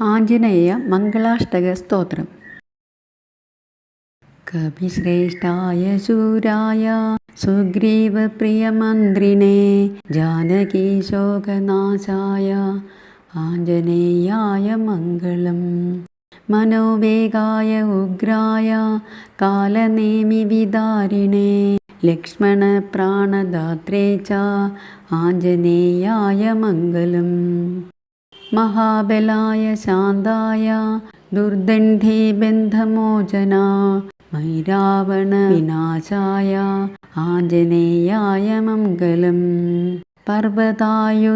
ആഞ്ജനേയ മംഗളാഷ്ടക സ്തോത്രം. കവിശ്രേഷ്ഠായ ശൂരായ സുഗ്രീവപ്രിയമന്ത്രിണേ ജാനകീശോകനാശായ ആഞ്ജനേയായ മംഗളം. മനോവേഗായ ഉഗ്രായ കാലനേമി വിദാരിണേ ലക്ഷ്മണപ്രാണദാത്രേ ച ആഞ്ജനേയായ മംഗളം. महाबलाय शान्ताय दुर्दण्डे बन्धमोचना मैरावणविनाशाय आञ्जनेयाय मङ्गलम् पर्वतायुधहस्ताय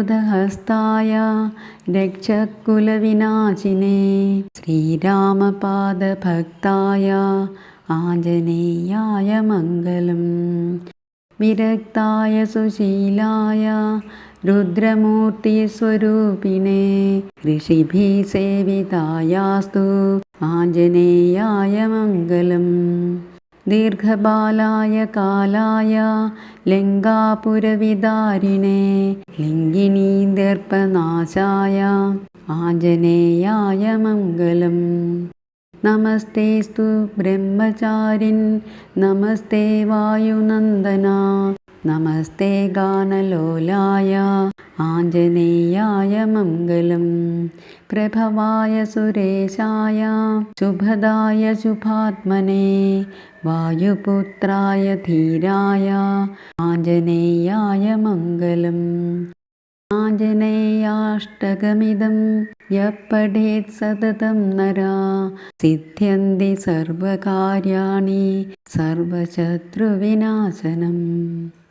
रक्षकुलविनाशिने श्रीरामपादभक्ताय आञ्जनेयाय मङ्गलम् विरक्ताय सुशीलाय रुद्रमूर्तिस्वरूपिणे ऋषिभिः सेवितायास्तु आञ्जनेयाय मङ्गलम्। दीर्घबालाय कालाय लिङ्गापुरविदारिणे लिङ्गिनीदर्पनाशाय आञ्जनेयाय मङ्गलम्। नमस्तेस्तु ब्रह्मचारिन् नमस्ते वायुनन्दना नमस्ते गानलोलाय। आञ्जनेयाय मङ्गलं प्रभवाय सुरेशाय। शुभदाय शुभात्मने। वायुपुत्राय धीराय। आञ्जनेयाय मङ्गलम्। आञ्जनेयाष्टकमिदं यः पठेत् सततं नरा। सिद्ध्यन्ति सर्वकार्याणि सर्वशत्रुविनाशनम्